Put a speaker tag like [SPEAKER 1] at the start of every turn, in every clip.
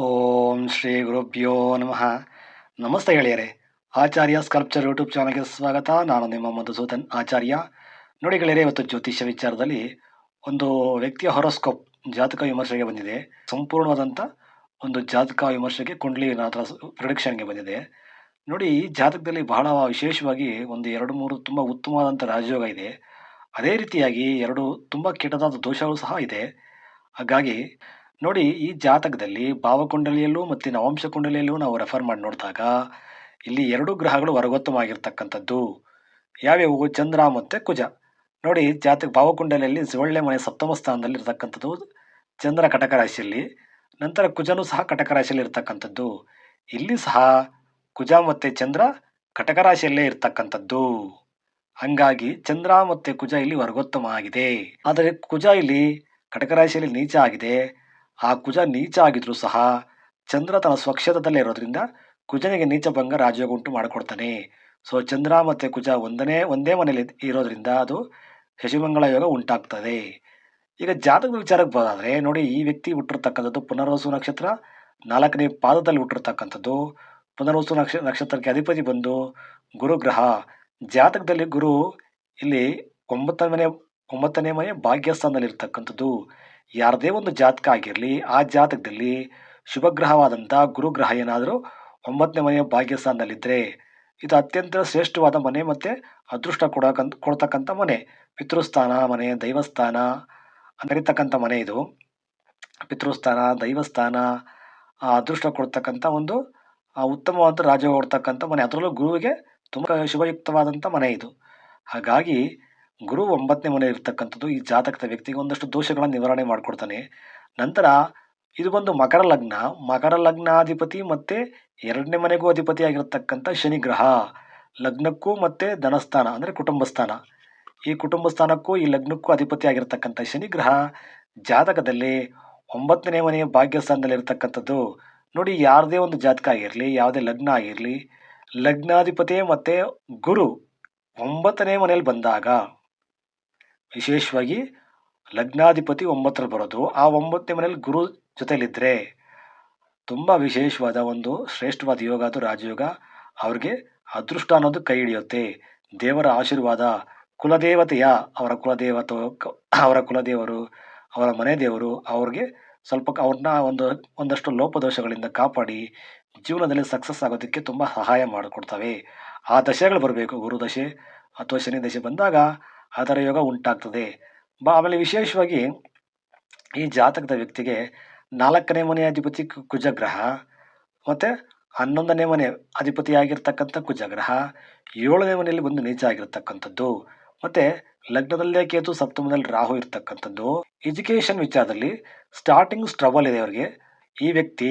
[SPEAKER 1] ಓಂ ಶ್ರೀ ಗುರುಭ್ಯೋ ನಮಃ. ನಮಸ್ತೆ ಗೆಳೆಯರೆ, ಆಚಾರ್ಯ ಸ್ಕಲ್ಪ್ಚರ್ ಯೂಟ್ಯೂಬ್ ಚಾನಲ್ಗೆ ಸ್ವಾಗತ. ನಾನು ನಿಮ್ಮ ಮಧುಸೂದನ್ ಆಚಾರ್ಯ. ನೋಡಿ ಗೆಳೆಯರೆ, ಇವತ್ತು ಜ್ಯೋತಿಷ್ಯ ವಿಚಾರದಲ್ಲಿ ಒಂದು ವ್ಯಕ್ತಿಯ ಹೊರೋಸ್ಕೋಪ್ ಜಾತಕ ವಿಮರ್ಶೆಗೆ ಬಂದಿದೆ. ಸಂಪೂರ್ಣವಾದಂಥ ಒಂದು ಜಾತಕ ವಿಮರ್ಶೆಗೆ ಕುಂಡ್ಲಿ ನಾಥ ಪ್ರೊಡಿಕ್ಷನ್ಗೆ ಬಂದಿದೆ. ನೋಡಿ ಜಾತಕದಲ್ಲಿ ಬಹಳ ವಿಶೇಷವಾಗಿ ಒಂದು ಎರಡು ಮೂರು ತುಂಬ ಉತ್ತಮವಾದಂಥ ರಾಜಯೋಗ ಇದೆ. ಅದೇ ರೀತಿಯಾಗಿ ಎರಡು ತುಂಬ ಕೆಟ್ಟದಾದ ದೋಷಗಳು ಸಹ ಇದೆ. ಹಾಗಾಗಿ ನೋಡಿ, ಈ ಜಾತಕದಲ್ಲಿ ಭಾವಕುಂಡಲಿಯಲ್ಲೂ ಮತ್ತು ನವಾಂಶ ಕುಂಡಲಿಯಲ್ಲೂ ನಾವು ರೆಫರ್ ಮಾಡಿ ನೋಡಿದಾಗ ಇಲ್ಲಿ ಎರಡು ಗ್ರಹಗಳು ವರ್ಗೋತ್ತಮವಾಗಿರ್ತಕ್ಕಂಥದ್ದು. ಯಾವ್ಯಾವು? ಚಂದ್ರ ಮತ್ತು ಕುಜ. ನೋಡಿ, ಜಾತಕ ಭಾವಕುಂಡಲಿಯಲ್ಲಿ ಒಳ್ಳೆ ಮನೆ ಸಪ್ತಮ ಸ್ಥಾನದಲ್ಲಿ ಇರತಕ್ಕಂಥದ್ದು ಚಂದ್ರ ಕಟಕ ರಾಶಿಯಲ್ಲಿ. ನಂತರ ಕುಜನೂ ಸಹ ಕಟಕ ರಾಶಿಯಲ್ಲಿ ಇರ್ತಕ್ಕಂಥದ್ದು. ಇಲ್ಲಿ ಸಹ ಕುಜ ಮತ್ತು ಚಂದ್ರ ಕಟಕ ರಾಶಿಯಲ್ಲೇ ಇರತಕ್ಕಂಥದ್ದು. ಹಂಗಾಗಿ ಚಂದ್ರ ಮತ್ತು ಕುಜ ಇಲ್ಲಿ ವರ್ಗೋತ್ತಮ ಆಗಿದೆ. ಆದರೆ ಕುಜ ಇಲ್ಲಿ ಕಟಕ ರಾಶಿಯಲ್ಲಿ ನೀಚ ಆಗಿದೆ. ಆ ಕುಜ ನೀಚ ಆಗಿದ್ರು ಸಹ ಚಂದ್ರ ತನ್ನ ಸ್ವಕ್ಷೇತ್ರದಲ್ಲೇ ಇರೋದ್ರಿಂದ ಕುಜನಿಗೆ ನೀಚ ಭಂಗ ರಾಜಯೋಗ ಉಂಟು ಮಾಡಿಕೊಡ್ತಾನೆ. ಸೊ ಚಂದ್ರ ಮತ್ತು ಕುಜ ಒಂದನೇ, ಒಂದೇ ಮನೆಯಲ್ಲಿ ಇರೋದ್ರಿಂದ ಅದು ಶಶಿಮಂಗಳ ಯೋಗ ಉಂಟಾಗ್ತದೆ. ಈಗ ಜಾತಕದ ವಿಚಾರಕ್ಕೆ ಬರೋದಾದ್ರೆ, ನೋಡಿ ಈ ವ್ಯಕ್ತಿ ಹುಟ್ಟಿರ್ತಕ್ಕಂಥದ್ದು ಪುನರ್ವಸು ನಕ್ಷತ್ರ, ನಾಲ್ಕನೇ ಪಾದದಲ್ಲಿ ಹುಟ್ಟಿರ್ತಕ್ಕಂಥದ್ದು ಪುನರ್ವಸು ನಕ್ಷ, ನಕ್ಷತ್ರಕ್ಕೆ ಅಧಿಪತಿ ಬಂದು ಗುರುಗ್ರಹ. ಜಾತಕದಲ್ಲಿ ಗುರು ಇಲ್ಲಿ ಒಂಬತ್ತನೇ ಮನೆ ಒಂಬತ್ತನೇ ಮನೆ ಭಾಗ್ಯಸ್ಥಾನದಲ್ಲಿ ಇರ್ತಕ್ಕಂಥದ್ದು ಯಾರದೇ ಒಂದು ಜಾತಕ ಆಗಿರಲಿ, ಆ ಜಾತಕದಲ್ಲಿ ಶುಭಗ್ರಹವಾದಂಥ ಗುರುಗ್ರಹ ಏನಾದರೂ ಒಂಬತ್ತನೇ ಮನೆಯ ಭಾಗ್ಯಸ್ಥಾನದಲ್ಲಿದ್ದರೆ ಇದು ಅತ್ಯಂತ ಶ್ರೇಷ್ಠವಾದ ಮನೆ ಮತ್ತು ಅದೃಷ್ಟ ಕೊಡಕಂತ, ಕೊಡ್ತಕ್ಕಂಥ ಮನೆ. ಪಿತೃಸ್ಥಾನ ಮನೆ, ದೈವಸ್ಥಾನ ಕರಿತಕ್ಕಂಥ ಮನೆ ಇದು. ಪಿತೃಸ್ಥಾನ, ದೈವಸ್ಥಾನ ಅದೃಷ್ಟ ಕೊಡ್ತಕ್ಕಂಥ ಒಂದು ಉತ್ತಮವಾದ ರಾಜ ಕೊಡ್ತಕ್ಕಂಥ ಮನೆ. ಅದರಲ್ಲೂ ಗುರುವಿಗೆ ತುಂಬ ಶುಭಯುಕ್ತವಾದಂಥ ಮನೆ ಇದು. ಹಾಗಾಗಿ ಗುರು ಒಂಬತ್ತನೇ ಮನೆ ಇರ್ತಕ್ಕಂಥದ್ದು ಈ ಜಾತಕದ ವ್ಯಕ್ತಿಗೆ ಒಂದಷ್ಟು ದೋಷಗಳನ್ನು ನಿವಾರಣೆ ಮಾಡಿಕೊಡ್ತಾನೆ. ನಂತರ ಇದು ಬಂದು ಮಕರ ಲಗ್ನ. ಮಕರ ಲಗ್ನಾಧಿಪತಿ ಮತ್ತು ಎರಡನೇ ಮನೆಗೂ ಅಧಿಪತಿ ಆಗಿರತಕ್ಕಂಥ ಶನಿ ಗ್ರಹ ಲಗ್ನಕ್ಕೂ ಮತ್ತು ಧನಸ್ಥಾನ, ಅಂದರೆ ಕುಟುಂಬ ಸ್ಥಾನ ಈ ಕುಟುಂಬ ಸ್ಥಾನಕ್ಕೂ ಈ ಲಗ್ನಕ್ಕೂ ಅಧಿಪತಿ ಆಗಿರತಕ್ಕಂಥ ಶನಿ ಗ್ರಹ ಜಾತಕದಲ್ಲಿ ಒಂಬತ್ತನೇ ಮನೆಯ ಭಾಗ್ಯಸ್ಥಾನದಲ್ಲಿ ಇರತಕ್ಕಂಥದ್ದು. ನೋಡಿ, ಯಾರದೇ ಒಂದು ಜಾತಕ ಆಗಿರಲಿ, ಯಾವುದೇ ಲಗ್ನ ಆಗಿರಲಿ, ಲಗ್ನಾಧಿಪತಿ ಮತ್ತು ಗುರು ಒಂಬತ್ತನೇ ಮನೆಯಲ್ಲಿ ಬಂದಾಗ ವಿಶೇಷವಾಗಿ ಲಗ್ನಾಧಿಪತಿ ಒಂಬತ್ತರಲ್ಲಿ ಬರೋದು. ಆ ಒಂಬತ್ತನೇ ಮನೆಯಲ್ಲಿ ಗುರು ಜೊತೆಯಲ್ಲಿದ್ದರೆ ತುಂಬ ವಿಶೇಷವಾದ ಒಂದು ಶ್ರೇಷ್ಠವಾದ ಯೋಗ ಅದು ರಾಜಯೋಗ. ಅವ್ರಿಗೆ ಅದೃಷ್ಟ ಅನ್ನೋದು ಕೈ ಹಿಡಿಯುತ್ತೆ. ದೇವರ ಆಶೀರ್ವಾದ, ಕುಲದೇವತೆಯ, ಅವರ ಕುಲದೇವತ, ಅವರ ಕುಲದೇವರು, ಅವರ ಮನೆ ದೇವರು, ಅವ್ರಿಗೆ ಸ್ವಲ್ಪ ಅವ್ರನ್ನ ಒಂದು, ಒಂದಷ್ಟು ಲೋಪದೋಷಗಳಿಂದ ಕಾಪಾಡಿ ಜೀವನದಲ್ಲಿ ಸಕ್ಸಸ್ ಆಗೋದಕ್ಕೆ ತುಂಬ ಸಹಾಯ ಮಾಡಿಕೊಡ್ತವೆ. ಆ ದಶೆಗಳು ಬರಬೇಕು ಗುರುದಶೆ. ಅಥವಾ ಶನಿ ದಶೆ ಬಂದಾಗ ಅದರ ಯೋಗ ಉಂಟಾಗ್ತದೆ. ಬಾ, ಆಮೇಲೆ ವಿಶೇಷವಾಗಿ ಈ ಜಾತಕದ ವ್ಯಕ್ತಿಗೆ ನಾಲ್ಕನೇ ಮನೆ ಅಧಿಪತಿ ಕುಜಗ್ರಹ, ಮತ್ತು ಹನ್ನೊಂದನೇ ಮನೆ ಅಧಿಪತಿಯಾಗಿರ್ತಕ್ಕಂಥ ಕುಜಗ್ರಹ, ಏಳನೇ ಮನೆಯಲ್ಲಿ ಬಂದು ನೀಚ ಆಗಿರ್ತಕ್ಕಂಥದ್ದು ಮತ್ತು ಲಗ್ನದಲ್ಲೇ ಕೇತು ಸಪ್ತಮದಲ್ಲಿ ರಾಹು ಇರ್ತಕ್ಕಂಥದ್ದು. ಎಜುಕೇಷನ್ ವಿಚಾರದಲ್ಲಿ ಸ್ಟಾರ್ಟಿಂಗ್ ಸ್ಟ್ರಗಲ್ ಇದೆ ಅವರಿಗೆ. ಈ ವ್ಯಕ್ತಿ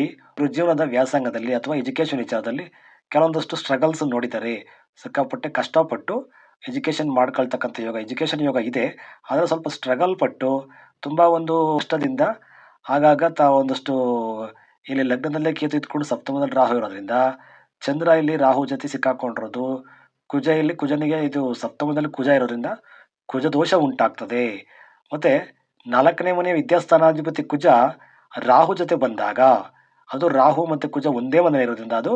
[SPEAKER 1] ಜೀವನದ ವ್ಯಾಸಂಗದಲ್ಲಿ ಅಥವಾ ಎಜುಕೇಷನ್ ವಿಚಾರದಲ್ಲಿ ಕೆಲವೊಂದಷ್ಟು ಸ್ಟ್ರಗಲ್ಸ್ ನೋಡಿದ್ದಾರೆ. ಸಿಕ್ಕಾಪಟ್ಟೆ ಕಷ್ಟಪಟ್ಟು ಎಜುಕೇಷನ್ ಮಾಡ್ಕೊಳ್ತಕ್ಕಂಥ ಯೋಗ ಎಜುಕೇಷನ್ ಯೋಗ ಇದೆ. ಆದರೆ ಸ್ವಲ್ಪ ಸ್ಟ್ರಗಲ್ ಪಟ್ಟು ತುಂಬ ಒಂದು ಕಷ್ಟದಿಂದ ಆಗಾಗ ತಾ ಒಂದಷ್ಟು ಇಲ್ಲಿ ಲಗ್ನದಲ್ಲೇ ಕೇತು ಇಟ್ಕೊಂಡು ಸಪ್ತಮದಲ್ಲಿ ರಾಹು ಇರೋದ್ರಿಂದ ಚಂದ್ರ ಇಲ್ಲಿ ರಾಹು ಜೊತೆ ಸಿಕ್ಕಾಕೊಂಡಿರೋದು, ಕುಜ ಇಲ್ಲಿ ಕುಜನಿಗೆ ಇದು ಸಪ್ತಮದಲ್ಲಿ ಕುಜ ಇರೋದ್ರಿಂದ ಕುಜ ದೋಷ ಉಂಟಾಗ್ತದೆ. ಮತ್ತು ನಾಲ್ಕನೇ ಮನೆಯ ವಿದ್ಯಾಸ್ಥಾನಾಧಿಪತಿ ಕುಜ ರಾಹು ಜೊತೆ ಬಂದಾಗ ಅದು ರಾಹು ಮತ್ತು ಕುಜ ಒಂದೇ ಮನೆ ಇರೋದ್ರಿಂದ ಅದು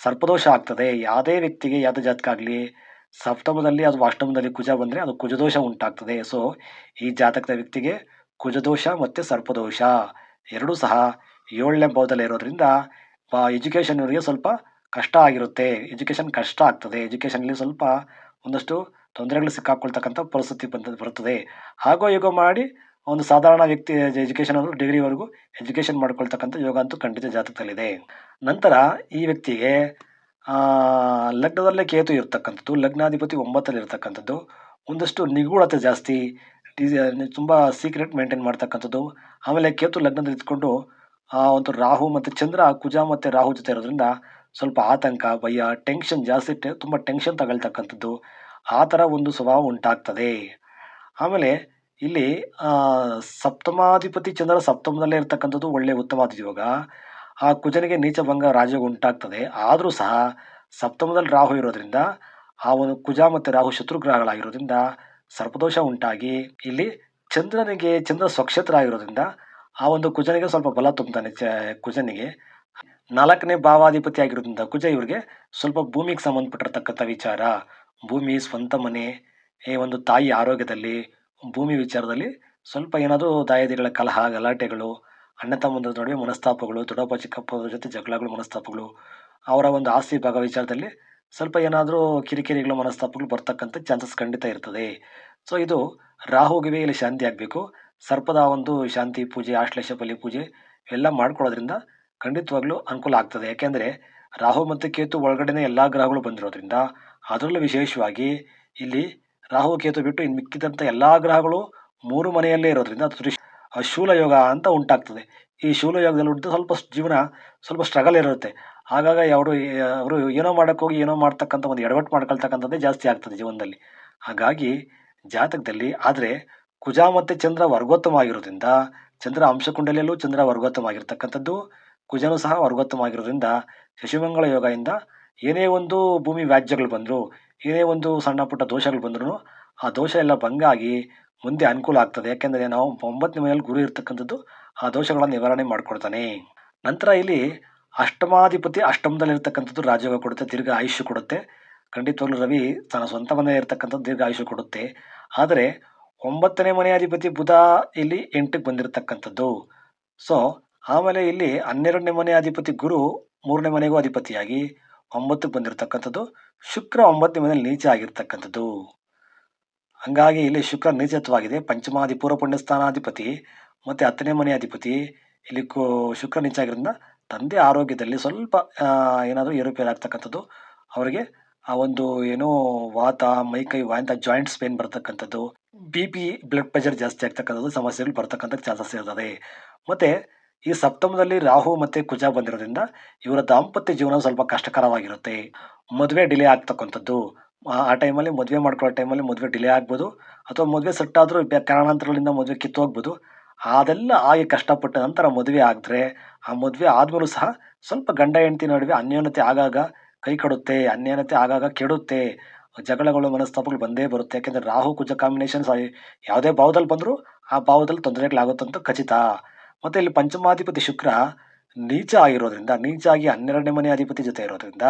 [SPEAKER 1] ಸರ್ಪದೋಷ ಆಗ್ತದೆ. ಯಾವುದೇ ವ್ಯಕ್ತಿಗೆ ಯಾವುದೇ ಜಾತಕ ಸಪ್ತಮದಲ್ಲಿ ಅದು ಅಷ್ಟಮದಲ್ಲಿ ಕುಜ ಬಂದರೆ ಅದು ಕುಜದೋಷ ಉಂಟಾಗ್ತದೆ. ಸೊ ಈ ಜಾತಕದ ವ್ಯಕ್ತಿಗೆ ಕುಜದೋಷ ಮತ್ತು ಸರ್ಪದೋಷ ಎರಡೂ ಸಹ ಏಳನೇ ಭಾವದಲ್ಲಿ ಇರೋದ್ರಿಂದ ಎಜುಕೇಷನ್ ಇವರಿಗೆ ಸ್ವಲ್ಪ ಕಷ್ಟ ಆಗಿರುತ್ತೆ. ಎಜುಕೇಷನ್ ಕಷ್ಟ ಆಗ್ತದೆ. ಎಜುಕೇಷನಲ್ಲಿ ಸ್ವಲ್ಪ ಒಂದಷ್ಟು ತೊಂದರೆಗಳು ಸಿಕ್ಕಾಕೊಳ್ತಕ್ಕಂಥ ಪರಿಸ್ಥಿತಿ ಬಂದ, ಬರುತ್ತದೆ. ಹಾಗೋ ಯೋಗ ಮಾಡಿ ಒಂದು ಸಾಧಾರಣ ವ್ಯಕ್ತಿ ಎಜುಕೇಷನ್ ಅವರು ಡಿಗ್ರಿವರೆಗೂ ಎಜುಕೇಷನ್ ಮಾಡ್ಕೊಳ್ತಕ್ಕಂಥ ಯೋಗ ಅಂತೂ ಖಂಡಿತ ಜಾತಕದಲ್ಲಿದೆ. ನಂತರ ಈ ವ್ಯಕ್ತಿಗೆ ಲಗ್ನದಲ್ಲೇ ಕೇತು ಇರತಕ್ಕಂಥದ್ದು, ಲಗ್ನಾಧಿಪತಿ ಒಂಬತ್ತಲ್ಲಿ ಇರ್ತಕ್ಕಂಥದ್ದು. ಒಂದಷ್ಟು ನಿಗೂಢತೆ ಜಾಸ್ತಿ ತುಂಬ ಸೀಕ್ರೆಟ್ ಮೇಂಟೈನ್ ಮಾಡ್ತಕ್ಕಂಥದ್ದು. ಆಮೇಲೆ ಕೇತು ಲಗ್ನದಲ್ಲಿ ಆ, ಒಂದು ರಾಹು ಮತ್ತು ಚಂದ್ರ, ಕುಜ ಮತ್ತು ರಾಹು ಜೊತೆ ಇರೋದ್ರಿಂದ ಸ್ವಲ್ಪ ಆತಂಕ, ಭಯ ಟೆನ್ಷನ್ ಜಾಸ್ತಿ ಟೆ ತುಂಬ ಟೆನ್ಷನ್ ತಗೊಳ್ತಕ್ಕಂಥದ್ದು. ಆ ಥರ ಒಂದು ಸ್ವಭಾವ ಉಂಟಾಗ್ತದೆ. ಆಮೇಲೆ ಇಲ್ಲಿ ಸಪ್ತಮಾಧಿಪತಿ ಚಂದ್ರ ಸಪ್ತಮದಲ್ಲೇ ಇರತಕ್ಕಂಥದ್ದು ಒಳ್ಳೆಯ ಉತ್ತಮವಾದ ಯೋಗ ಆ ಕುಜನಿಗೆ ನೀಚಭಂಗ ರಾಜ್ಯ ಉಂಟಾಗ್ತದೆ. ಆದರೂ ಸಹ ಸಪ್ತಮದಲ್ಲಿ ರಾಹು ಇರೋದ್ರಿಂದ ಆ ಒಂದು ಕುಜ ಮತ್ತು ರಾಹು ಶತ್ರುಗ್ರಹಗಳಾಗಿರೋದ್ರಿಂದ ಸರ್ಪದೋಷ ಉಂಟಾಗಿ ಇಲ್ಲಿ ಚಂದ್ರನಿಗೆ ಚಂದ್ರ ಸ್ವಕ್ಷೇತ್ರ ಆಗಿರೋದ್ರಿಂದ ಆ ಒಂದು ಕುಜನಿಗೆ ಸ್ವಲ್ಪ ಬಲ ತುಂಬ್ತಾನೆ ಚ ಕುಜನಿಗೆ. ನಾಲ್ಕನೇ ಭಾವಾಧಿಪತಿ ಆಗಿರೋದ್ರಿಂದ ಕುಜ ಇವರಿಗೆ ಸ್ವಲ್ಪ ಭೂಮಿಗೆ ಸಂಬಂಧಪಟ್ಟಿರತಕ್ಕಂಥ ವಿಚಾರ. ಭೂಮಿ, ಸ್ವಂತ ಮನೆ, ಈ ಒಂದು ತಾಯಿ ಆರೋಗ್ಯದಲ್ಲಿ, ಭೂಮಿ ವಿಚಾರದಲ್ಲಿ ಸ್ವಲ್ಪ ಏನಾದರೂ ದಾಯಾದಿಗಳ ಕಲಹ, ಗಲಾಟೆಗಳು ಅಣ್ಣ ತಮ್ಮಂದಿರ ನಡುವೆ ಮನಸ್ತಾಪಗಳು, ದೊಡ್ಡಪ್ಪ, ಚಿಕ್ಕಪ್ಪರ ಜೊತೆ ಜಗಳಗಳು, ಮನಸ್ತಾಪಗಳು, ಅವರ ಒಂದು ಆಸ್ತಿ ಭಾಗ ವಿಚಾರದಲ್ಲಿ ಸ್ವಲ್ಪ ಏನಾದರೂ ಕಿರಿಕಿರಿಗಳು, ಮನಸ್ತಾಪಗಳು ಬರ್ತಕ್ಕಂಥ ಚಾನ್ಸಸ್ ಖಂಡಿತ ಇರ್ತದೆ. ಸೊ ಇದು ರಾಹುಗಿವೆ ಇಲ್ಲಿ ಶಾಂತಿ ಆಗಬೇಕು. ಸರ್ಪದ ಒಂದು ಶಾಂತಿ ಪೂಜೆ, ಆಶ್ಲೇಷ ಬಲಿ ಪೂಜೆ ಎಲ್ಲ ಮಾಡ್ಕೊಳ್ಳೋದ್ರಿಂದ ಖಂಡಿತವಾಗ್ಲೂ ಅನುಕೂಲ ಆಗ್ತದೆ. ಯಾಕೆಂದರೆ ರಾಹು ಮತ್ತು ಕೇತು ಒಳಗಡೆನೆ ಎಲ್ಲ ಗ್ರಹಗಳು ಬಂದಿರೋದ್ರಿಂದ ಅದರಲ್ಲೂ ವಿಶೇಷವಾಗಿ ಇಲ್ಲಿ ರಾಹು, ಕೇತು ಬಿಟ್ಟು ಇನ್ನು ಮಿಕ್ಕಿದಂಥ ಎಲ್ಲ ಗ್ರಹಗಳು ಮೂರು ಮನೆಯಲ್ಲೇ ಇರೋದ್ರಿಂದ ಅದು ಆ ಶೂಲಯೋಗ ಅಂತ ಉಂಟಾಗ್ತದೆ. ಈ ಶೂಲಯೋಗದಲ್ಲಿ ಉಂಟು ಸ್ವಲ್ಪ ಜೀವನ ಸ್ವಲ್ಪ ಸ್ಟ್ರಗಲ್ ಇರುತ್ತೆ. ಆಗಾಗ ಅವರು ಅವರು ಏನೋ ಮಾಡೋಕ್ಕೋಗಿ ಏನೋ ಮಾಡ್ತಕ್ಕಂಥ ಒಂದು ಎಡವಟ್ಟು ಮಾಡ್ಕೊಳ್ತಕ್ಕಂಥದ್ದೇ ಜಾಸ್ತಿ ಆಗ್ತದೆ ಜೀವನದಲ್ಲಿ. ಹಾಗಾಗಿ ಜಾತಕದಲ್ಲಿ ಆದರೆ ಕುಜ ಮತ್ತು ಚಂದ್ರ ವರ್ಗೋತ್ತಮ ಆಗಿರೋದ್ರಿಂದ ಚಂದ್ರ ಅಂಶಕುಂಡಲಿಯಲ್ಲೂ ಚಂದ್ರ ವರ್ಗೋತ್ತಮ ಆಗಿರ್ತಕ್ಕಂಥದ್ದು ಕುಜನೂ ಸಹ ವರ್ಗೋತ್ತಮ ಆಗಿರೋದ್ರಿಂದ ಶಶಿಮಂಗಳ ಯೋಗದಿಂದ ಏನೇ ಒಂದು ಭೂಮಿ ವ್ಯಾಜ್ಯಗಳು ಬಂದರೂ, ಏನೇ ಒಂದು ಸಣ್ಣ ಪುಟ್ಟ ದೋಷಗಳು ಬಂದರೂ ಆ ದೋಷ ಎಲ್ಲ ಭಂಗ ಆಗಿ ಮುಂದೆ ಅನುಕೂಲ ಆಗ್ತದೆ. ಯಾಕೆಂದರೆ ನಾವು ಒಂಬತ್ತನೇ ಮನೆಯಲ್ಲಿ ಗುರು ಇರ್ತಕ್ಕಂಥದ್ದು ಆ ದೋಷಗಳನ್ನು ನಿವಾರಣೆ ಮಾಡ್ಕೊಳ್ತಾನೆ. ನಂತರ ಇಲ್ಲಿ ಅಷ್ಟಮಾಧಿಪತಿ ಅಷ್ಟಮದಲ್ಲಿರ್ತಕ್ಕಂಥದ್ದು ರಾಜಯೋಗ ಕೊಡುತ್ತೆ, ದೀರ್ಘ ಆಯುಷ್ಯ ಕೊಡುತ್ತೆ. ಖಂಡಿತವಾಗ್ಲೂ ರವಿ ತನ್ನ ಸ್ವಂತ ಮನೆಯಲ್ಲಿ ಇರ್ತಕ್ಕಂಥದ್ದು ದೀರ್ಘ ಆಯುಷ್ಯ ಕೊಡುತ್ತೆ. ಆದರೆ ಒಂಬತ್ತನೇ ಮನೆ ಅಧಿಪತಿ ಬುಧ ಇಲ್ಲಿ ಎಂಟಕ್ಕೆ ಬಂದಿರತಕ್ಕಂಥದ್ದು. ಸೊ ಆಮೇಲೆ ಇಲ್ಲಿ ಹನ್ನೆರಡನೇ ಮನೆ ಅಧಿಪತಿ ಗುರು ಮೂರನೇ ಮನೆಗೂ ಅಧಿಪತಿಯಾಗಿ ಒಂಬತ್ತಕ್ಕೆ ಬಂದಿರತಕ್ಕಂಥದ್ದು. ಶುಕ್ರ ಒಂಬತ್ತನೇ ಮನೆಯಲ್ಲಿ ನೀಚ ಆಗಿರ್ತಕ್ಕಂಥದ್ದು. ಹಂಗಾಗಿ ಇಲ್ಲಿ ಶುಕ್ರ ನೀಚತ್ವವಾಗಿದೆ ಪಂಚಮಾಧಿ ಪೂರ್ವ ಪುಣ್ಯ ಸ್ಥಾನಾಧಿಪತಿ ಮತ್ತು ಹತ್ತನೇ ಮನೆ ಅಧಿಪತಿ. ಇಲ್ಲಿ ಶುಕ್ರ ನೀಚ ಆಗಿರೋದ್ರಿಂದ ತಂದೆ ಆರೋಗ್ಯದಲ್ಲಿ ಸ್ವಲ್ಪ ಏನಾದರೂ ಏರುಪೇರು ಆಗ್ತಕ್ಕಂಥದ್ದು ಅವರಿಗೆ ಆ ಒಂದು ಏನೋ ವಾತ, ಮೈಕೈ, ವಾಂತ, ಜಾಯಿಂಟ್ಸ್ ಪೇನ್ ಬರ್ತಕ್ಕಂಥದ್ದು. ಬಿ ಪಿ, ಬ್ಲಡ್ ಪ್ರೆಷರ್ ಜಾಸ್ತಿ ಆಗ್ತಕ್ಕಂಥದ್ದು ಸಮಸ್ಯೆಗಳು ಬರ್ತಕ್ಕಂಥ ಚಾನ್ಸಸ್ ಇರ್ತದೆ. ಮತ್ತು ಈ ಸಪ್ತಮದಲ್ಲಿ ರಾಹು ಮತ್ತು ಕುಜ ಬಂದಿರೋದ್ರಿಂದ ಇವರ ದಾಂಪತ್ಯ ಜೀವನ ಸ್ವಲ್ಪ ಕಷ್ಟಕರವಾಗಿರುತ್ತೆ. ಮದುವೆ ಡಿಲೇ ಆಗ್ತಕ್ಕಂಥದ್ದು. ಆ ಟೈಮಲ್ಲಿ ಮದುವೆ ಮಾಡ್ಕೊಳ್ಳೋ ಟೈಮಲ್ಲಿ ಮದುವೆ ಡಿಲೇ ಆಗ್ಬೋದು. ಅಥವಾ ಮದುವೆ ಸೆಟ್ ಕಾರಣಾಂತರಗಳಿಂದ ಮದುವೆ ಕಿತ್ತು ಹೋಗ್ಬೋದು. ಅದೆಲ್ಲ ಆಗಿ ಕಷ್ಟಪಟ್ಟ ನಂತರ ಮದುವೆ ಆದರೆ, ಆ ಮದುವೆ ಆದಮೇಲೂ ಸಹ ಸ್ವಲ್ಪ ಗಂಡ ಹೆಂಡತಿ ನಡುವೆ ಅನ್ಯೋನ್ಯತೆ ಆಗಾಗ ಕೈ ಕಡುತ್ತೆ, ಅನ್ಯೋನ್ಯತೆ ಆಗಾಗ ಕೆಡುತ್ತೆ. ಜಗಳಗಳು, ಮನಸ್ತಾಪಗಳು ಬಂದೇ ಬರುತ್ತೆ. ಯಾಕೆಂದರೆ ರಾಹು, ಕುಜ ಕಾಂಬಿನೇಷನ್ ಯಾವುದೇ ಭಾವದಲ್ಲಿ ಬಂದರೂ ಆ ಭಾವದಲ್ಲಿ ತೊಂದರೆಗಳಾಗುತ್ತಂತ ಖಚಿತ. ಮತ್ತು ಇಲ್ಲಿ ಪಂಚಮಾಧಿಪತಿ ಶುಕ್ರ ನೀಚ ಆಗಿರೋದ್ರಿಂದ ನೀಚ ಆಗಿ ಹನ್ನೆರಡನೇ ಮನೆ ಅಧಿಪತಿ ಜೊತೆ ಇರೋದ್ರಿಂದ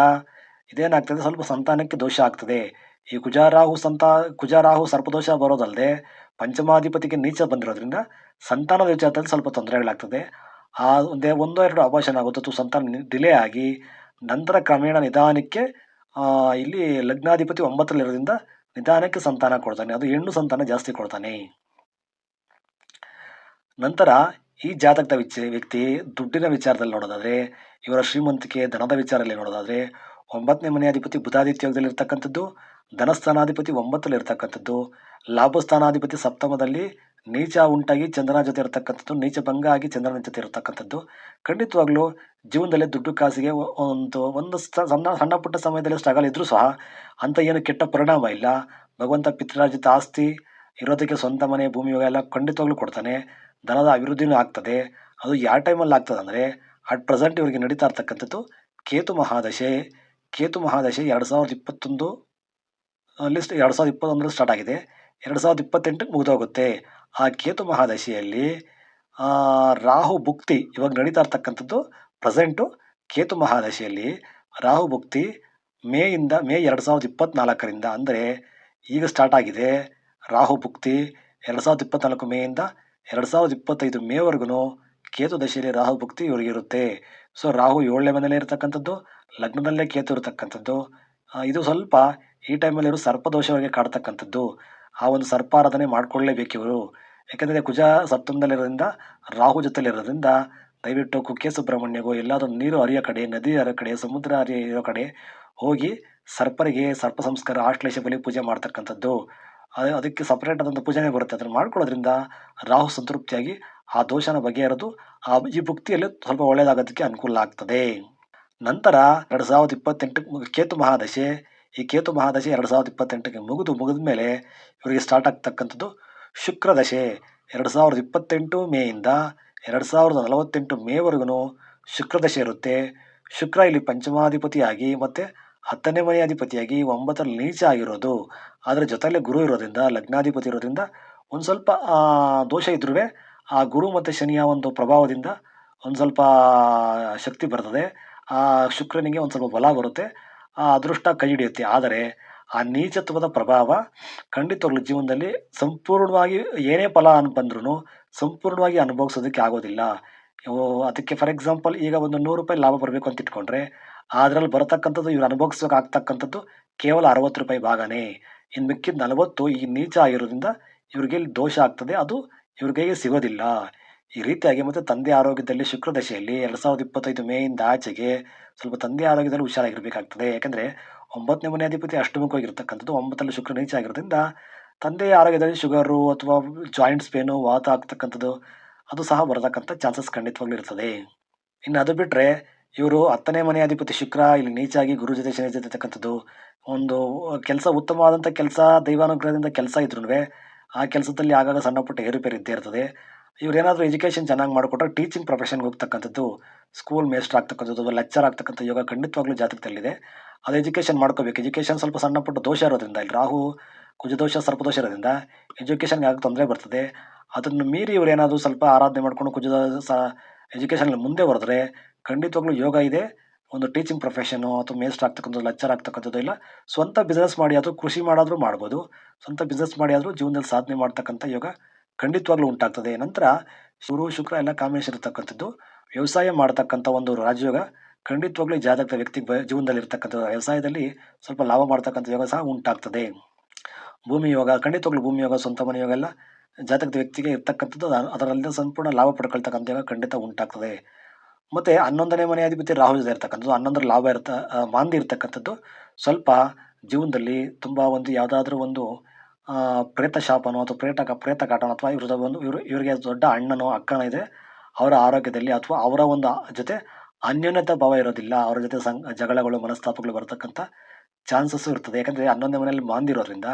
[SPEAKER 1] ಇದೇನಾಗ್ತದೆ? ಸ್ವಲ್ಪ ಸಂತಾನಕ್ಕೆ ದೋಷ ಆಗ್ತದೆ. ಈ ಕುಜಾರಾಹು ಸಂತ, ಕುಜಾರಾಹು ಸರ್ಪದೋಷ ಬರೋದಲ್ಲದೆ ಪಂಚಮಾಧಿಪತಿಗೆ ನೀಚ ಬಂದಿರೋದ್ರಿಂದ ಸಂತಾನದ ವಿಚಾರದಲ್ಲಿ ಸ್ವಲ್ಪ ತೊಂದರೆಗಳಾಗ್ತದೆ. ಆ ಒಂದೇ, ಒಂದೋ ಎರಡು ಅಭಾಷಣ ಆಗುತ್ತೆ. ಅಥವಾ ಸಂತಾನ ಡಿಲೇ ಆಗಿ ನಂತರ ಕ್ರಮೇಣ ನಿಧಾನಕ್ಕೆ ಇಲ್ಲಿ ಲಗ್ನಾಧಿಪತಿ ಒಂಬತ್ತರಲ್ಲಿರೋದ್ರಿಂದ ನಿಧಾನಕ್ಕೆ ಸಂತಾನ ಕೊಡ್ತಾನೆ. ಅದು ಹೆಣ್ಣು ಸಂತಾನ ಜಾಸ್ತಿ ಕೊಡ್ತಾನೆ. ನಂತರ ಈ ಜಾತಕದ ವಿಚ, ವ್ಯಕ್ತಿ ದುಡ್ಡಿನ ವಿಚಾರದಲ್ಲಿ ನೋಡೋದಾದರೆ, ಇವರ ಶ್ರೀಮಂತಿಕೆ, ಧನದ ವಿಚಾರದಲ್ಲಿ ನೋಡೋದಾದರೆ ಒಂಬತ್ತನೇ ಮನೆ ಅಧಿಪತಿ ಬುಧಾದಿತ್ಯದಲ್ಲಿ ಇರ್ತಕ್ಕಂಥದ್ದು ಧನಸ್ಥಾನಾಧಿಪತಿ ಒಂಬತ್ತಲ್ಲಿ ಇರ್ತಕ್ಕಂಥದ್ದು ಲಾಭಸ್ಥಾನಾಧಿಪತಿ ಸಪ್ತಮದಲ್ಲಿ ನೀಚ ಉಂಟಾಗಿ ಚಂದ್ರನ ಜೊತೆ ಇರತಕ್ಕಂಥದ್ದು ನೀಚ ಭಂಗ ಆಗಿ ಚಂದ್ರನ ಜೊತೆ ಇರತಕ್ಕಂಥದ್ದು ಖಂಡಿತವಾಗ್ಲೂ ಜೀವನದಲ್ಲಿ ದುಡ್ಡು ಕಾಸಿಗೆ ಒಂದು ಒಂದು ಸಣ್ಣ ಸಣ್ಣ ಪುಟ್ಟ ಸಮಯದಲ್ಲಿ ಸ್ಟ್ರಗಲ್ ಇದ್ದರೂ ಸಹ ಅಂತ ಏನು ಕೆಟ್ಟ ಪರಿಣಾಮ ಇಲ್ಲ. ಭಗವಂತ ಪಿತೃರಾಜಿತ ಆಸ್ತಿ, ಇರೋದಕ್ಕೆ ಸ್ವಂತ ಮನೆ, ಭೂಮಿ ಎಲ್ಲ ಖಂಡಿತವಾಗ್ಲೂ ಕೊಡ್ತಾನೆ. ಧನದ ಅಭಿವೃದ್ಧಿನೂ ಆಗ್ತದೆ. ಅದು ಯಾವ ಟೈಮಲ್ಲಿ ಆಗ್ತದೆ ಅಂದರೆ, ಅಟ್ ಪ್ರೆಸೆಂಟ್ ಇವರಿಗೆ ನಡೀತಾ ಇರ್ತಕ್ಕಂಥದ್ದು ಕೇತು ಮಹಾದಶೆ. ಕೇತು ಮಹಾದಶೆ ಎರಡು ಸಾವಿರದ ಇಪ್ಪತ್ತೊಂದು ಲಿಸ್ಟ್ ಎರಡು ಸಾವಿರದ ಇಪ್ಪತ್ತೊಂದರಲ್ಲಿ ಸ್ಟಾರ್ಟ್ ಆಗಿದೆ. ಎರಡು ಸಾವಿರದ ಇಪ್ಪತ್ತೆಂಟಕ್ಕೆ ಮುಗಿದೋಗುತ್ತೆ. ಆ ಕೇತು ಮಹಾದಶೆಯಲ್ಲಿ ರಾಹು ಭುಕ್ತಿ, ಇವಾಗ ನಡೀತಾ ಇರ್ತಕ್ಕಂಥದ್ದು ಪ್ರೆಸೆಂಟು ಕೇತು ಮಹಾದಶೆಯಲ್ಲಿ. ರಾಹು ಭುಕ್ತಿ ಮೇಯಿಂದ, ಮೇ ಎರಡು ಸಾವಿರದ ಇಪ್ಪತ್ತ್ನಾಲ್ಕರಿಂದ ಅಂದರೆ ಈಗ ಸ್ಟಾರ್ಟ್ ಆಗಿದೆ. ರಾಹು ಭುಕ್ತಿ ಎರಡು ಸಾವಿರದ ಇಪ್ಪತ್ತ್ನಾಲ್ಕು ಮೇಯಿಂದ ಎರಡು ಸಾವಿರದ ಇಪ್ಪತ್ತೈದು ಮೇವರೆಗೂ ಕೇತು ದಶೆಯಲ್ಲಿ ರಾಹು ಭುಕ್ತಿ ಇವರಿಗೆ ಇರುತ್ತೆ ಸೊ ರಾಹು ಏಳನೇ ಮನೆಯಲ್ಲಿ ಇರತಕ್ಕಂಥದ್ದು. ಲಗ್ನದಲ್ಲೇ ಕೇತು ಇರತಕ್ಕಂಥದ್ದು ಇದು ಸ್ವಲ್ಪ ಈ ಟೈಮಲ್ಲಿ ಇವರು ಸರ್ಪದೋಷವಾಗಿ ಕಾಡ್ತಕ್ಕಂಥದ್ದು, ಆ ಒಂದು ಸರ್ಪಾರಾಧನೆ ಮಾಡ್ಕೊಳ್ಳೇಬೇಕು ಇವರು ಯಾಕೆಂದರೆ ಕುಜ ಸಪ್ತಮದಲ್ಲಿರೋದ್ರಿಂದ, ರಾಹು ಜೊತೆಲಿರೋದ್ರಿಂದ ದಯವಿಟ್ಟು ಕುಕ್ಕೆ ಸುಬ್ರಹ್ಮಣ್ಯಗೋ ಎಲ್ಲಾದರೂ ನೀರು ಹರಿಯೋ ಕಡೆ, ನದಿ ಹರಿಯೋ ಕಡೆ, ಸಮುದ್ರ ಹರಿಯೋ ಇರೋ ಕಡೆ ಹೋಗಿ ಸರ್ಪರಿಗೆ ಸರ್ಪ ಸಂಸ್ಕಾರ ಆಶ್ಲೇಷ ಬಲಿ ಪೂಜೆ ಮಾಡ್ತಕ್ಕಂಥದ್ದು. ಅದಕ್ಕೆ ಸಪ್ರೇಟ್ ಆದಂಥ ಪೂಜೆನೇ ಬರುತ್ತೆ. ಅದನ್ನು ಮಾಡ್ಕೊಳ್ಳೋದ್ರಿಂದ ರಾಹು ಸಂತೃಪ್ತಿಯಾಗಿ ಆ ದೋಷನ ಬಗೆಹರಿದು, ಆ ಈ ಭುಕ್ತಿಯಲ್ಲಿ ಸ್ವಲ್ಪ ಒಳ್ಳೆಯದಾಗೋದಕ್ಕೆ ಅನುಕೂಲ ಆಗ್ತದೆ. ನಂತರ ಎರಡು ಸಾವಿರದ ಇಪ್ಪತ್ತೆಂಟಕ್ಕೆ ಕೇತು ಮಹಾದಶೆ, ಈ ಕೇತು ಮಹಾದಶೆ ಎರಡು ಸಾವಿರದ ಇಪ್ಪತ್ತೆಂಟಕ್ಕೆ ಮುಗಿದು ಮುಗಿದ ಮೇಲೆ ಇವರಿಗೆ ಸ್ಟಾರ್ಟ್ ಆಗ್ತಕ್ಕಂಥದ್ದು ಶುಕ್ರದಶೆ. ಎರಡು ಸಾವಿರದ ಇಪ್ಪತ್ತೆಂಟು ಮೇಯಿಂದ ಎರಡು ಸಾವಿರದ ನಲವತ್ತೆಂಟು ಮೇವರೆಗೂ ಶುಕ್ರದಶೆ ಇರುತ್ತೆ. ಶುಕ್ರ ಇಲ್ಲಿ ಪಂಚಮಾಧಿಪತಿಯಾಗಿ ಮತ್ತು ಹತ್ತನೇ ಮನೆ ಅಧಿಪತಿಯಾಗಿ ಒಂಬತ್ತರಲ್ಲಿ ನೀಚ ಆಗಿರೋದು. ಅದರ ಜೊತೆಯಲ್ಲೇ ಗುರು ಇರೋದ್ರಿಂದ, ಲಗ್ನಾಧಿಪತಿ ಇರೋದ್ರಿಂದ ಒಂದು ಸ್ವಲ್ಪ ದೋಷ ಇದ್ರೂ ಆ ಗುರು ಮತ್ತು ಶನಿಯ ಒಂದು ಪ್ರಭಾವದಿಂದ ಒಂದು ಸ್ವಲ್ಪ ಶಕ್ತಿ ಬರ್ತದೆ. ಶುಕ್ರನಿಗೆ ಒಂದು ಸ್ವಲ್ಪ ಬಲ ಬರುತ್ತೆ, ಆ ಅದೃಷ್ಟ ಕೈ ಹಿಡಿಯುತ್ತೆ. ಆದರೆ ಆ ನೀಚತ್ವದ ಪ್ರಭಾವ ಖಂಡಿತವಾಗ್ಲೂ ಜೀವನದಲ್ಲಿ ಸಂಪೂರ್ಣವಾಗಿ ಏನೇ ಫಲ ಅನ್ ಬಂದ್ರೂ ಸಂಪೂರ್ಣವಾಗಿ ಅನುಭವಿಸೋದಕ್ಕೆ ಆಗೋದಿಲ್ಲ. ಅದಕ್ಕೆ ಫಾರ್ ಎಕ್ಸಾಂಪಲ್ ಈಗ ಒಂದು ನೂರು ರೂಪಾಯಿ ಲಾಭ ಬರಬೇಕು ಅಂತ ಇಟ್ಕೊಂಡ್ರೆ ಅದರಲ್ಲಿ ಬರತಕ್ಕಂಥದ್ದು ಇವ್ರು ಅನುಭವಿಸೋಕಾಗ್ತಕ್ಕಂಥದ್ದು ಕೇವಲ ಅರವತ್ತು ರೂಪಾಯಿ ಭಾಗನೇ. ಇನ್ನು ಮಿಕ್ಕಿದ ನಲವತ್ತು ಈ ನೀಚ ಆಗಿರೋದ್ರಿಂದ ಇವ್ರಿಗೆ ದೋಷ ಆಗ್ತದೆ, ಅದು ಇವ್ರಿಗೆ ಸಿಗೋದಿಲ್ಲ. ಈ ರೀತಿಯಾಗಿ ಮತ್ತು ತಂದೆ ಆರೋಗ್ಯದಲ್ಲಿ ಶುಕ್ರ ದಶೆಯಲ್ಲಿ ಎರಡು ಸಾವಿರದ ಇಪ್ಪತ್ತೈದು ಮೇಯಿಂದ ಆಚೆಗೆ ಸ್ವಲ್ಪ ತಂದೆ ಆರೋಗ್ಯದಲ್ಲಿ ಹುಷಾರಾಗಿರಬೇಕಾಗ್ತದೆ. ಯಾಕೆಂದರೆ ಒಂಬತ್ತನೇ ಮನೆ ಅಧಿಪತಿ ಅಷ್ಟಮುಖವಾಗಿರ್ತಕ್ಕಂಥದ್ದು ಒಂಬತ್ತರಲ್ಲಿ ಶುಕ್ರ ನೀಚ ಆಗಿರೋದ್ರಿಂದ ತಂದೆಯ ಆರೋಗ್ಯದಲ್ಲಿ ಶುಗರು ಅಥವಾ ಜಾಯಿಂಟ್ಸ್ ಪೇನು, ವಾತ ಆಗ್ತಕ್ಕಂಥದ್ದು, ಅದು ಸಹ ಬರತಕ್ಕಂಥ ಚಾನ್ಸಸ್ ಖಂಡಿತವಾಗ್ಲೂ ಇರ್ತದೆ. ಇನ್ನು ಅದು ಬಿಟ್ಟರೆ ಇವರು ಹತ್ತನೇ ಮನೆ ಅಧಿಪತಿ ಶುಕ್ರ, ಇಲ್ಲಿ ನೀಚಾಗಿ ಗುರು ಜೊತೆ ಶನಿ ಜೊತೆ ಇರ್ತಕ್ಕಂಥದ್ದು, ಒಂದು ಕೆಲಸ ಉತ್ತಮವಾದಂಥ ಕೆಲಸ, ದೈವಾನುಗ್ರಹದಿಂದ ಕೆಲಸ ಇದ್ರೂ ಆ ಕೆಲಸದಲ್ಲಿ ಆಗಾಗ ಸಣ್ಣ ಪುಟ್ಟ ಏರುಪೇರು ಇದ್ದೇ ಇರ್ತದೆ. ಇವ್ರೇನಾದರೂ ಎಜುಕೇಷನ್ ಚೆನ್ನಾಗಿ ಮಾಡಿಕೊಟ್ರೆ ಟೀಚಿಂಗ್ ಪ್ರೊಫೆಷನ್ಗೆ ಹೋಗ್ತಕ್ಕಂಥದ್ದು ಸ್ಕೂಲ್ ಮೇಸ್ಟರ್ ಆಗ್ತಕ್ಕಂಥದ್ದು ಅಥವಾ ಲೆಕ್ಚರ್ ಆಗ್ತಕ್ಕಂಥ ಯೋಗ ಖಂಡಿತವಾಗ್ಲೂ ಜಾತಕದಲ್ಲಿದೆ. ಅದು ಎಜುಕೇಷನ್ ಮಾಡ್ಕೋಬೇಕು. ಎಜುಕೇಷನ್ ಸ್ವಲ್ಪ ಸಣ್ಣ ಪುಟ್ಟ ದೋಷ ಇರೋದ್ರಿಂದ, ಇಲ್ಲಿ ರಾಹು ಕುಜದೋಷ ಸರ್ಪದೋಷ ಇರೋದ್ರಿಂದ ಎಜುಕೇಷನ್ಗೆ ಆಗ ತೊಂದರೆ ಬರ್ತದೆ. ಅದನ್ನು ಮೀರಿ ಇವರೇನಾದರೂ ಸ್ವಲ್ಪ ಆರಾಧನೆ ಮಾಡ್ಕೊಂಡು ಕುಜದ ಸ ಎಜುಕೇಷನಲ್ಲಿ ಮುಂದೆ ಬರೆದ್ರೆ ಖಂಡಿತವಾಗ್ಲೂ ಯೋಗ ಇದೆ. ಒಂದು ಟೀಚಿಂಗ್ ಪ್ರೊಫೆಷನು ಅಥವಾ ಮೇಸ್ಟರ್ ಆಗ್ತಕ್ಕಂಥದ್ದು ಲೆಕ್ಚರ್ ಆಗ್ತಕ್ಕಂಥದ್ದು ಇಲ್ಲ, ಸ್ವಂತ ಬಿಸ್ನೆಸ್ ಮಾಡಿ ಅಥವಾ ಕೃಷಿ ಮಾಡಾದರೂ ಮಾಡ್ಬೋದು. ಸ್ವಂತ ಬಿಸ್ನೆಸ್ ಮಾಡಿ ಆದರೂ ಜೀವನದಲ್ಲಿ ಸಾಧನೆ ಮಾಡ್ತಕ್ಕಂಥ ಯೋಗ ಖಂಡಿತವಾಗ್ಲೂ ಉಂಟಾಗ್ತದೆ. ನಂತರ ಗುರು ಶುಕ್ರ ಎಲ್ಲ ಕಾಮೇಶ್ ಇರತಕ್ಕಂಥದ್ದು, ವ್ಯವಸಾಯ ಮಾಡ್ತಕ್ಕಂಥ ಒಂದು ರಾಜಯೋಗ, ಖಂಡಿತವಾಗ್ಲೂ ಜಾತಕ ವ್ಯಕ್ತಿ ಜೀವನದಲ್ಲಿ ಇರ್ತಕ್ಕಂಥ ವ್ಯವಸಾಯದಲ್ಲಿ ಸ್ವಲ್ಪ ಲಾಭ ಮಾಡ್ತಕ್ಕಂಥ ಯೋಗ ಸಹ ಉಂಟಾಗ್ತದೆ. ಭೂಮಿ ಯೋಗ, ಖಂಡಿತವಾಗ್ಲೂ ಭೂಮಿ ಯೋಗ, ಸ್ವಂತ ಮನೆ ಯೋಗ ಎಲ್ಲ ಜಾತಕದ ವ್ಯಕ್ತಿಗೆ ಇರ್ತಕ್ಕಂಥದ್ದು, ಅದ- ಅದರಲ್ಲಿ ಸಂಪೂರ್ಣ ಲಾಭ ಪಡ್ಕೊಳ್ತಕ್ಕಂಥ ಯೋಗ ಖಂಡಿತ ಉಂಟಾಗ್ತದೆ. ಮತ್ತು ಹನ್ನೊಂದನೇ ಮನೆ ಅಧಿಪತಿ ರಾಹು ಇರ್ತಕ್ಕಂಥದ್ದು, ಹನ್ನೊಂದರ ಲಾಭ ಇರ್ತ ಮಾಂದಿ ಇರ್ತಕ್ಕಂಥದ್ದು, ಸ್ವಲ್ಪ ಜೀವನದಲ್ಲಿ ತುಂಬ ಒಂದು ಯಾವುದಾದ್ರೂ ಒಂದು ಪ್ರೇತ ಶಾಪನೋ ಅಥವಾ ಪ್ರೇತ ಪ್ರೇತ ಕಾಟನೋ ಅಥವಾ ಇವ್ರದ್ದು ಒಂದು ಇವರು, ಇವರಿಗೆ ದೊಡ್ಡ ಅಣ್ಣನೋ, ಅಕ್ಕನೋ ಇದೆ, ಅವರ ಆರೋಗ್ಯದಲ್ಲಿ ಅಥವಾ ಅವರ ಒಂದು ಜೊತೆ ಅನ್ಯೋನ್ಯತಾ ಭಾವ ಇರೋದಿಲ್ಲ. ಅವರ ಜೊತೆ ಸಂ ಜಗಳಗಳು, ಮನಸ್ತಾಪಗಳು ಬರ್ತಕ್ಕಂಥ ಚಾನ್ಸಸ್ಸು ಇರ್ತದೆ. ಯಾಕಂದರೆ ಹನ್ನೊಂದನೇ ಮನೆಯಲ್ಲಿ ಮಾಂದಿರೋದ್ರಿಂದ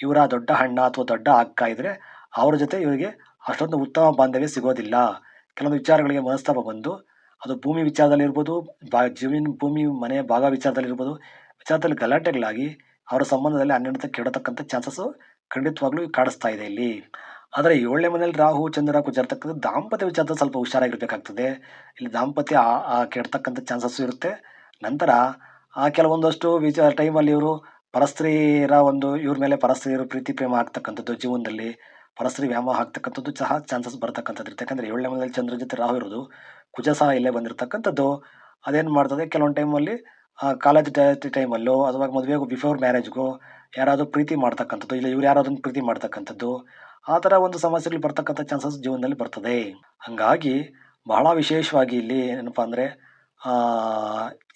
[SPEAKER 1] ಇವರ ದೊಡ್ಡ ಅಣ್ಣ ಅಥವಾ ದೊಡ್ಡ ಅಕ್ಕ ಇದ್ದರೆ ಅವರ ಜೊತೆ ಇವರಿಗೆ ಅಷ್ಟೊಂದು ಉತ್ತಮ ಬಾಂಧವ್ಯ ಸಿಗೋದಿಲ್ಲ. ಕೆಲವೊಂದು ವಿಚಾರಗಳಿಗೆ ಮನಸ್ತಾಪ ಬಂದು, ಅದು ಭೂಮಿ ವಿಚಾರದಲ್ಲಿ ಇರ್ಬೋದು, ಬಾ, ಜಮೀನು, ಭೂಮಿ, ಮನೆ, ಭಾಗ ವಿಚಾರದಲ್ಲಿ ಇರ್ಬೋದು, ವಿಚಾರದಲ್ಲಿ ಗಲಾಟೆಗಳಾಗಿ ಅವರ ಸಂಬಂಧದಲ್ಲಿ ಅನ್ಯೋನ್ಯತೆ ಕೆಡತಕ್ಕಂಥ ಚಾನ್ಸಸ್ಸು ಖಂಡಿತವಾಗ್ಲೂ ಕಾಣಿಸ್ತಾ ಇದೆ ಇಲ್ಲಿ. ಆದರೆ ಏಳನೇ ಮನೆಯಲ್ಲಿ ರಾಹು, ಚಂದ್ರ ಕುಜರ್ತಕ್ಕಂಥ ದಾಂಪತ್ಯ ವಿಚಾರದಲ್ಲಿ ಸ್ವಲ್ಪ ಹುಷಾರಾಗಿರ್ಬೇಕಾಗ್ತದೆ. ಇಲ್ಲಿ ದಾಂಪತ್ಯ ಕೆಡ್ತಕ್ಕಂಥ ಚಾನ್ಸಸ್ಸು ಇರುತ್ತೆ. ನಂತರ ಆ ಕೆಲವೊಂದಷ್ಟು ವಿಚಾರ ಟೈಮಲ್ಲಿ ಇವರು ಪರಸ್ತ್ರೀಯರ ಒಂದು, ಇವ್ರ ಮೇಲೆ ಪರಸ್ತ್ರೀಯರು ಪ್ರೀತಿ, ಪ್ರೇಮ ಆಗ್ತಕ್ಕಂಥದ್ದು ಜೀವನದಲ್ಲಿ. ಪರಸ್ತ್ರೀ ವ್ಯಾಮೋಹ ಆಗ್ತಕ್ಕಂಥದ್ದು ಸಹ ಚಾನ್ಸಸ್ ಬರ್ತಕ್ಕಂಥದ್ದು ಯಾಕಂದರೆ ಏಳನೇ ಮನೆಯಲ್ಲಿ ಚಂದ್ರ ಜೊತೆ ರಾಹು ಇರೋದು, ಕುಜ ಸಹ ಇಲ್ಲೇ ಬಂದಿರತಕ್ಕಂಥದ್ದು. ಅದೇನು ಮಾಡ್ತದೆ? ಕೆಲವೊಂದು ಟೈಮಲ್ಲಿ ಕಾಲೇಜ್ ಟೈಮಲ್ಲೋ ಅಥವಾ ಮದುವೆಗೂ ಬಿಫೋರ್ ಮ್ಯಾರೇಜ್ಗೋ ಯಾರಾದರೂ ಪ್ರೀತಿ ಮಾಡ್ತಕ್ಕಂಥದ್ದು, ಇಲ್ಲ ಇವ್ರು ಯಾರಾದ್ರೂ ಪ್ರೀತಿ ಮಾಡ್ತಕ್ಕಂಥದ್ದು, ಆ ಥರ ಒಂದು ಸಮಸ್ಯೆಗಳು ಬರ್ತಕ್ಕಂಥ ಚಾನ್ಸಸ್ ಜೀವನದಲ್ಲಿ ಬರ್ತದೆ. ಹಾಗಾಗಿ ಬಹಳ ವಿಶೇಷವಾಗಿ ಇಲ್ಲಿ ಏನಪ್ಪ ಅಂದರೆ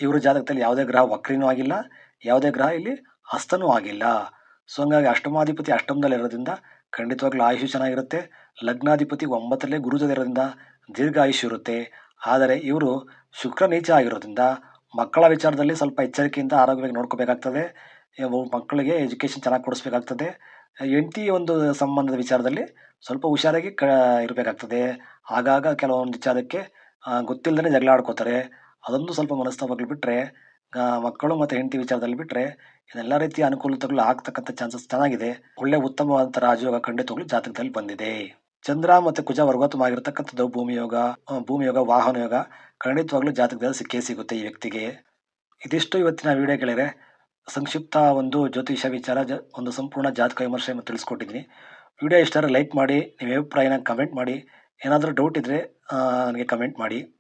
[SPEAKER 1] ಇವ್ರ ಜಾತಕದಲ್ಲಿ ಯಾವುದೇ ಗ್ರಹ ವಕ್ರಿನೂ ಆಗಿಲ್ಲ, ಯಾವುದೇ ಗ್ರಹ ಇಲ್ಲಿ ಹಸ್ತನೂ ಆಗಿಲ್ಲ. ಸೊ ಹಂಗಾಗಿ ಅಷ್ಟಮಾಧಿಪತಿ ಅಷ್ಟಮದಲ್ಲಿ ಇರೋದ್ರಿಂದ ಖಂಡಿತವಾಗ್ಲೂ ಆಯುಷು ಚೆನ್ನಾಗಿರುತ್ತೆ. ಲಗ್ನಾಧಿಪತಿ ಒಂಬತ್ತರಲ್ಲೇ ಗುರು ಜೊತೆ ಇರೋದ್ರಿಂದ ದೀರ್ಘ ಆಯುಷ್ ಇರುತ್ತೆ. ಆದರೆ ಇವರು ಶುಕ್ರ ನೀಚ ಆಗಿರೋದ್ರಿಂದ ಮಕ್ಕಳ ವಿಚಾರದಲ್ಲಿ ಸ್ವಲ್ಪ ಎಚ್ಚರಿಕೆಯಿಂದ ಆರೋಗ್ಯವಾಗಿ ನೋಡ್ಕೋಬೇಕಾಗ್ತದೆ. ಮಕ್ಕಳಿಗೆ ಎಜುಕೇಷನ್ ಚೆನ್ನಾಗಿ ಕೊಡಿಸ್ಬೇಕಾಗ್ತದೆ. ಹೆಂಡ್ತಿ ಒಂದು ಸಂಬಂಧದ ವಿಚಾರದಲ್ಲಿ ಸ್ವಲ್ಪ ಹುಷಾರಾಗಿ ಕ, ಇರಬೇಕಾಗ್ತದೆ. ಆಗಾಗ ಕೆಲವೊಂದು ವಿಚಾರಕ್ಕೆ ಗೊತ್ತಿಲ್ಲದೇ ಜಗಳ ಆಡ್ಕೋತಾರೆ. ಅದೊಂದು ಸ್ವಲ್ಪ ಮನಸ್ತಾಪಗಳು ಬಿಟ್ಟರೆ ಮಕ್ಕಳು ಮತ್ತು ಹೆಂಡತಿ ವಿಚಾರದಲ್ಲಿ ಬಿಟ್ಟರೆ ಇದೆಲ್ಲ ರೀತಿಯ ಅನುಕೂಲತೆಗಳು ಆಗ್ತಕ್ಕಂಥ ಚಾನ್ಸಸ್ ಚೆನ್ನಾಗಿದೆ. ಒಳ್ಳೆ ಉತ್ತಮವಾದಂಥ ರಾಜಯೋಗ ಖಂಡಿತವಾಗ್ಲೂ ಜಾತಕದಲ್ಲಿ ಬಂದಿದೆ. ಚಂದ್ರ ಮತ್ತು ಕುಜ ವರ್ಗೋತ್ತಮವಾಗಿರ್ತಕ್ಕಂಥದ್ದು ಭೂಮಿಯೋಗ ಭೂಮಿಯೋಗ ಭೂಮಿ ಯೋಗ, ವಾಹನ ಯೋಗ ಖಂಡಿತವಾಗ್ಲೂ ಜಾತಕದಲ್ಲಿ ಸಿಕ್ಕೇ ಸಿಗುತ್ತೆ ಈ ವ್ಯಕ್ತಿಗೆ. ಇದಿಷ್ಟು ಇವತ್ತಿನ ವಿಡಿಯೋ ಸಂಕ್ಷಿಪ್ತ ಒಂದು ಜ್ಯೋತಿಷ ವಿಚಾರ, ಜ, ಒಂದು ಸಂಪೂರ್ಣ ಜಾತಕ ವಿಮರ್ಶೆ ಮತ್ತು ತಿಳಿಸ್ಕೊಟ್ಟಿದ್ದೀನಿ. ವಿಡಿಯೋ ಇಷ್ಟಾದ್ರೆ ಲೈಕ್ ಮಾಡಿ, ನಿಮ್ಮ ಅಭಿಪ್ರಾಯನ ಕಮೆಂಟ್ ಮಾಡಿ. ಏನಾದರೂ ಡೌಟ್ ಇದ್ದರೆ ನನಗೆ ಕಮೆಂಟ್ ಮಾಡಿ.